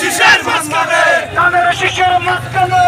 শিশের মাঝখানে। শিশের মাঝখানে।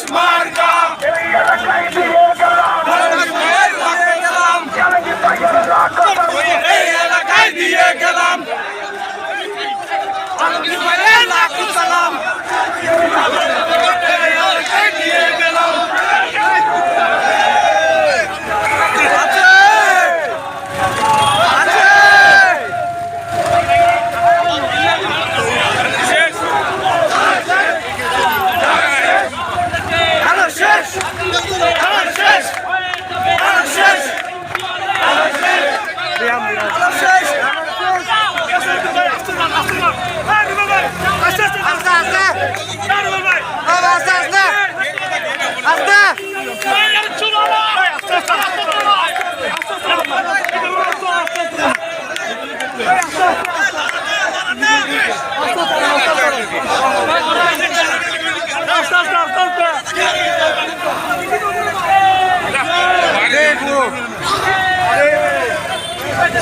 Marga. শেষ শেষ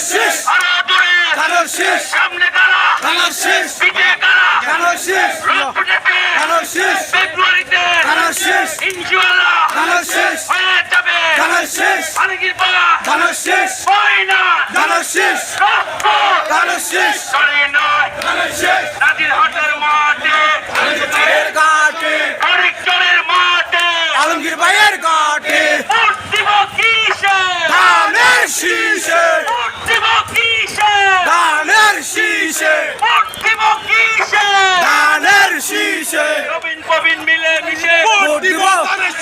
ধানের শীষ আরও দূরে ধানের শীষ সামনে কারা ধানের শীষ পিঠে কারা ধানের শীষ রংপুরেতে ধানের শীষ ফেব্রুয়ারিতে ধানের শীষ ইনশাআল্লাহ ধানের শীষ হয়ে যাবে ধানের শীষ আলমগীর পাড়া ধানের শীষ হয় না ধানের শীষ ধানের শীষ করে নয় ধানের শীষ নাদির হাটের মাঠে এর ঘাটে শীষে। দিব কিসে ধানের শীষে। নবীন প্রবীণ মিলে মিশে। ভোট দিব ধানের